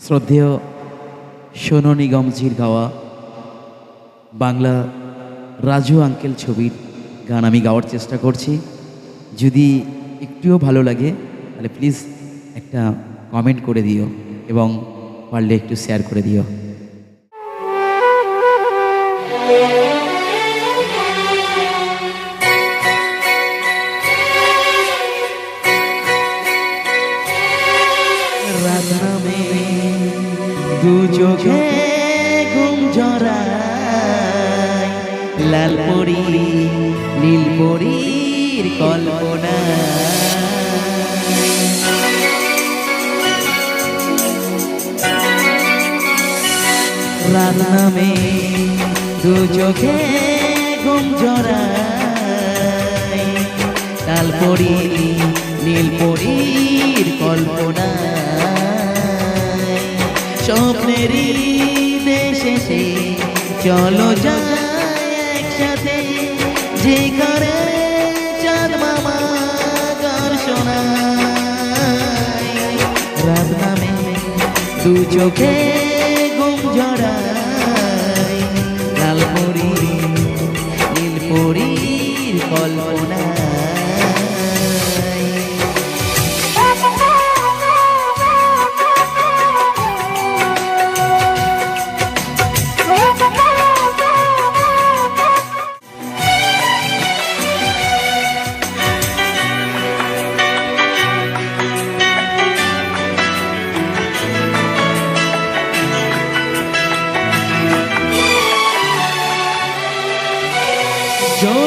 শ্রদ্ধেয় সোনু নিগমজির গাওয়া বাংলা রাজু আঙ্কেল ছবির গান আমি গাওয়ার চেষ্টা করছি। যদি একটুও ভালো লাগে, তাহলে প্লিজ একটা কমেন্ট করে দিও এবং পারলে একটু শেয়ার করে দিও। চোখে ঘুম জড়ায় লাল পরি, নীল পরির কল্পনা। রাত নামে দু চোখে ঘুম জড়ায় লাল পরি, নীল স্বপ্নেরই দেশে চলো যাই একসাথে, যে ঘরে চাঁদ মামা গান শোনায়। দু চোখে ঘুম জড়াই লাল পরি নীল পরির কল্পনা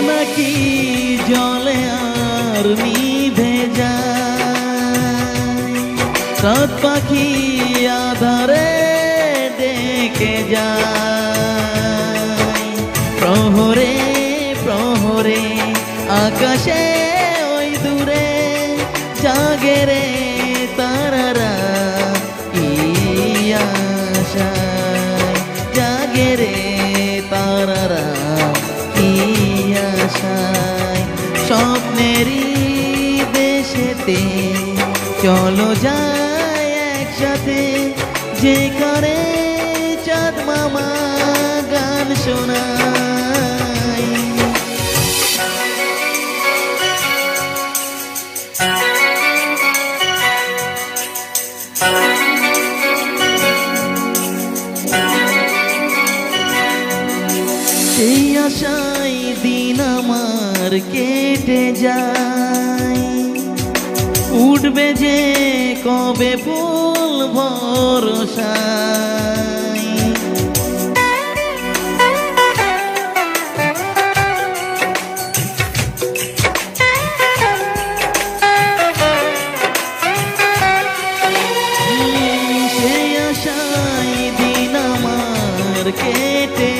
জোনাকি জলে আর নিভে যায়? রাত পাখি আধারে ডেকে যায়। প্রহরে প্রহরে, আকাশে ওই দূরে জাগে স্বপ্নেরই দেশেতে চলো যাই একসাথে। যে করে চাঁদ মামা গান শোনায়। সেই দিন আমার কেটে যায়। উঠবে যে কবে ফুল ভরসায়। সেই আশাই দিন আমার কেটে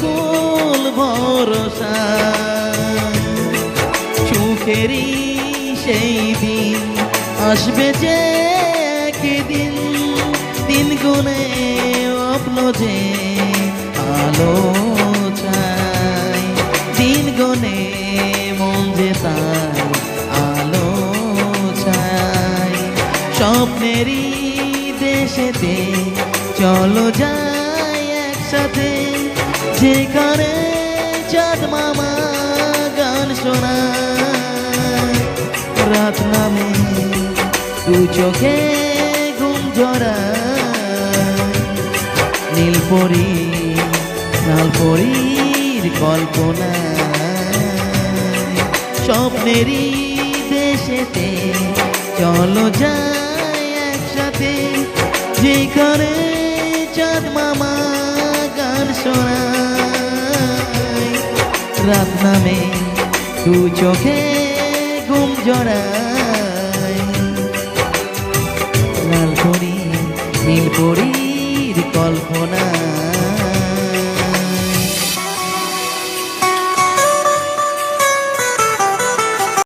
ফুল ভরসা। সুখেরই সেই দিন আসবে যে একদিন। দিন গুনে অপ্ন যে আলো চাই দিন গুনে মন যে তাই আলো চাই স্বপ্নেরই দেশেতে চলো যাই একসাথে। যেখানে চাঁদ মামা গান শোনায়। রাত নামে দু চোখে ঘুম জড়ায়। নীল পরি, লাল পরির কল্পনা স্বপ্নেরই দেশেতে চলো যাই নামে দু চোখে ঘুম জড়ায়। লাল পরি নীল পরির কল্পনা।